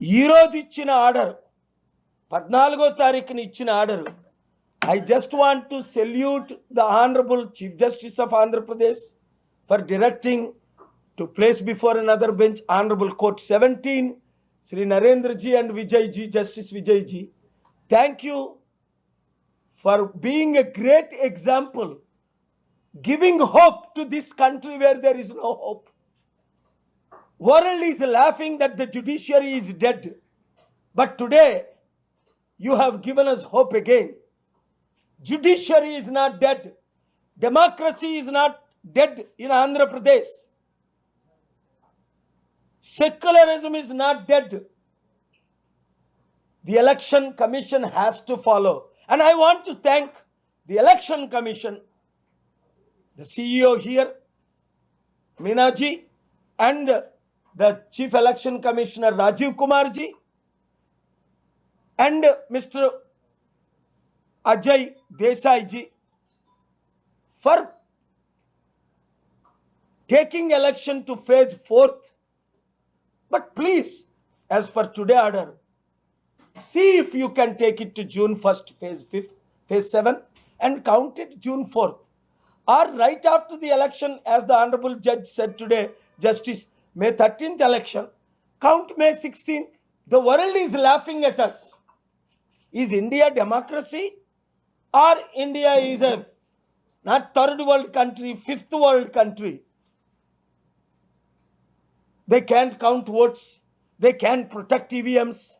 ఈరోజు ఇచ్చిన ఆర్డర్ పద్నాలుగో తారీఖున ఇచ్చిన order. I just want to salute the honourable chief justice of Andhra Pradesh for directing to place before another bench honourable court seventeen Shri Narendraji and Vijayji justice Vijayji thank you for being a great example giving hope to this country where there is no hope world is laughing that the judiciary is dead. But today you have given us hope again. Judiciary is not dead. Democracy is not dead in andhra pradesh. Secularism is not dead. The election commission has to follow. And i want to thank the election commission the ceo here Minaji and the Chief Election Commissioner Rajiv Kumarji and Mr. Ajay Desai ji for taking election to phase fourth. But please, as per today order, see if you can take it to June 1st, phase 5th, phase 7 and count it June 4th. Or right after the election, as the Honorable Judge said today, Justice, May 13th election, count May 16th. The world is laughing at us. Is India democracy? Or India is a not third world country, fifth world country? They can't count votes. They can't protect EVMs.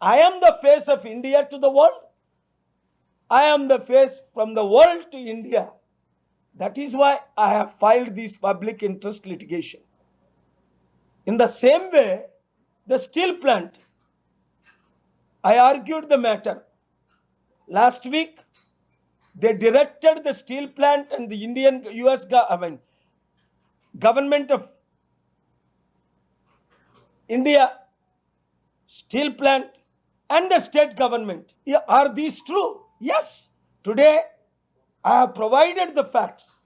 I am the face of India to the world. I am the face from the world to India. That is why I have filed this public interest litigation. In the same way, the steel plant, I argued the matter. Last week, they directed the steel plant and the Indian US I mean, government of India steel plant and the state government. Are these true? Yes. Today, I have provided the facts.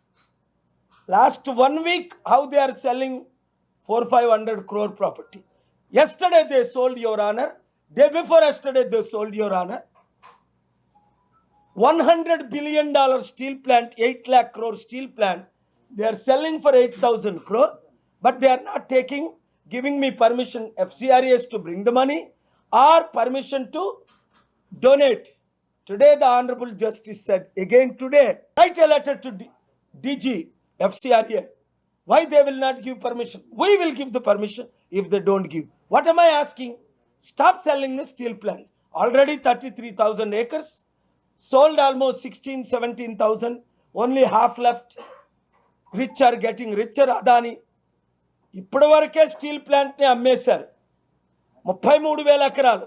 Last one week, how they are selling four five hundred crore property. Yesterday they sold your honor. Day before yesterday they sold your honor. One hundred billion dollar steel plant, eight lakh crore steel plant. They are selling for eight thousand crore, but they are not taking, giving me permission, FCRAs to bring the money or permission to donate. Today, the Honorable Justice said, again today, write a letter to D- DG, FCRA. Why they will not give permission? We will give the permission if they don't give. What am I asking? Stop selling the steel plant. Already 33,000 acres, sold almost 16, 17,000, only half left. Rich are getting richer, Adani. ఇప్పటి వరకే steel ప్లాంట్ని అమ్మేశారు ముప్పై మూడు వేల ఎకరాలు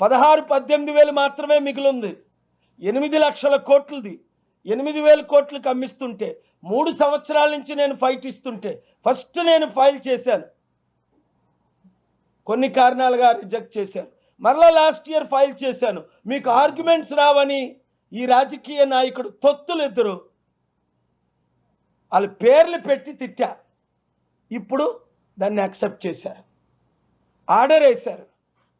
పదహారు పద్దెనిమిది వేలు మాత్రమే మిగిలింది ఎనిమిది లక్షల కోట్లది ఎనిమిది వేల కోట్లకు అమ్మిస్తుంటే మూడు సంవత్సరాల నుంచి నేను ఫైట్ ఇస్తుంటే ఫస్ట్ నేను ఫైల్ చేశాను. కొన్ని కారణాలుగా రిజెక్ట్ చేశాను. మరలా లాస్ట్ ఇయర్ ఫైల్ చేశాను. మీకు ఆర్గ్యుమెంట్స్ రావని ఈ రాజకీయ నాయకుడు తొత్తులు ఇద్దరు వాళ్ళ పేర్లు పెట్టి తిట్టా. ఇప్పుడు దాన్ని యాక్సెప్ట్ చేశారు. ఆర్డర్ వేశారు.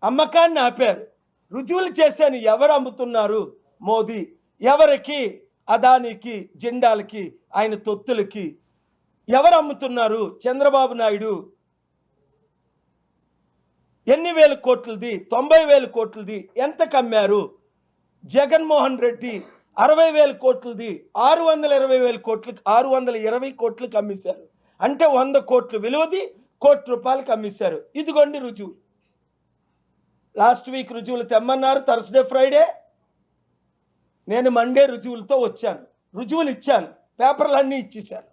అమ్మకాన్ని ఆపారు. రుజువులు చేశాను. ఎవరు అమ్ముతున్నారు? మోదీ. ఎవరికి? అదానికి జెండాలకి ఆయన తొత్తులకి. ఎవరు అమ్ముతున్నారు? చంద్రబాబు నాయుడు. ఎన్ని వేల కోట్లది? తొంభై వేల కోట్లది. ఎంత కమ్మారు జగన్మోహన్ రెడ్డి అరవై వేల కోట్లది. ఆరు వందల ఇరవై వేల కోట్లు ఆరు వందల ఇరవై కోట్లు కమ్మేశారు అంటే వంద కోట్లు విలువది కోటి రూపాయలు కమ్మేశారు ఇదిగోండి రుజువు. లాస్ట్ వీక్ రుజువులు తెమ్మన్నారు థర్స్డే ఫ్రైడే. నేను మండే రుజువులతో వచ్చాను. రుజువులు ఇచ్చాను. పేపర్లన్నీ ఇచ్చేశాను.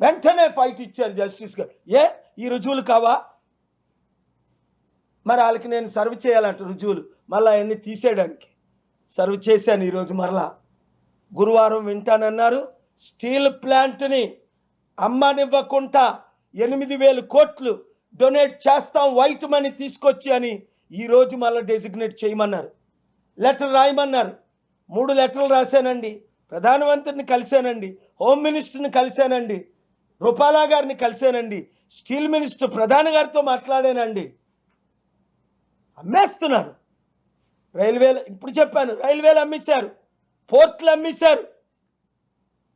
వెంటనే ఫైట్ ఇచ్చారు జస్టిస్ గారు. ఏ ఈ రుజువులు కావా? మరి వాళ్ళకి నేను సర్వ్ చేయాలంట రుజువులు. మళ్ళీ అవన్నీ తీసేయడానికి. సర్వ్ చేశాను ఈరోజు మరలా. గురువారం వింటానన్నారు. స్టీల్ ప్లాంట్ని అమ్మనివ్వకుండా ఎనిమిది వేలు కోట్లు డొనేట్ చేస్తాం వైట్ మనీ తీసుకొచ్చి అని ఈరోజు మళ్ళీ డెసిగ్నేట్ చేయమన్నారు. లెటర్ రాయమన్నారు. మూడు లెటర్లు రాశానండి. ప్రధానమంత్రిని కలిశానండి. హోమ్ మినిస్టర్ని కలిశానండి. రూపాలా గారిని కలిశానండి. స్టీల్ మినిస్టర్ ప్రధాని గారితో మాట్లాడానండి. అమ్మేస్తున్నారు. రైల్వేలు ఇప్పుడు చెప్పాను రైల్వేలు అమ్మేశారు. పోర్ట్లు అమ్మేశారు.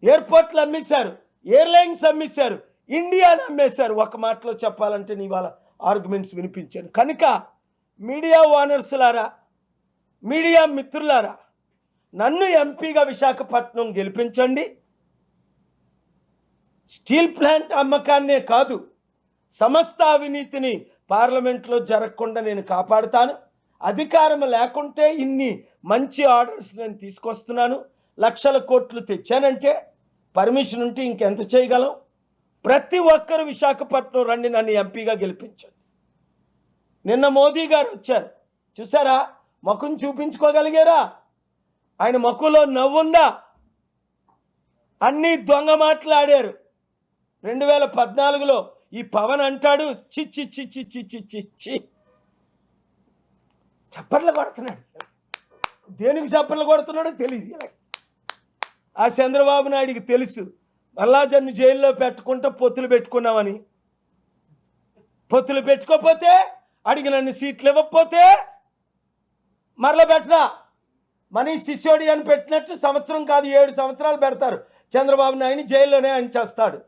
ఎయిర్పోర్ట్లు అమ్మేశారు. ఎయిర్లైన్స్ అమ్మేశారు. ఇండియాని అమ్మేశారు. ఒక మాటలో చెప్పాలంటే ఇవాళ ఆర్గ్యుమెంట్స్ వినిపించాను. కనుక మీడియా ఓనర్స్లారా మీడియా మిత్రులారా నన్ను ఎంపీగా విశాఖపట్నం గెలిపించండి. స్టీల్ ప్లాంట్ అమ్మకాన్నే కాదు సమస్త అవినీతిని పార్లమెంట్లో జరగకుండా నేను కాపాడుతాను. అధికారం లేకుంటే ఇన్ని మంచి ఆర్డర్స్ నేను తీసుకొస్తున్నాను. లక్షల కోట్లు తెచ్చానంటే పర్మిషన్ ఉంటే ఇంకెంత చేయగలం? ప్రతి ఒక్కరు విశాఖపట్నం రండి నన్ను ఎంపీగా గెలిపించండి. నిన్న మోదీ గారు వచ్చారు. చూసారా? ముఖం చూపించుకోగలిగారా? ఆయన మక్కులో నవ్వుందా? అన్ని దొంగ మాట్లాడారు. రెండు వేల పద్నాలుగులో ఈ పవన్ అంటాడు చిచ్చి చిచ్చి చిచ్చి చిచ్చి చప్పర్లు కొడుతున్నాడు. దేనికి చప్పర్లు కొడుతున్నాడో తెలియదు ఆ చంద్రబాబు నాయుడికి తెలుసు. మల్లాజన్ను జైల్లో పెట్టుకుంటే పొత్తులు పెట్టుకున్నామని. పొత్తులు పెట్టుకోకపోతే అడిగినన్ని సీట్లు ఇవ్వకపోతే మరల పెట్టరా? మనీ శిష్యుడి అని పెట్టినట్టు సంవత్సరం కాదు ఏడు సంవత్సరాలు పెడతారు. చంద్రబాబు నాయుడిని జైల్లోనే ఆయన చేస్తాడు.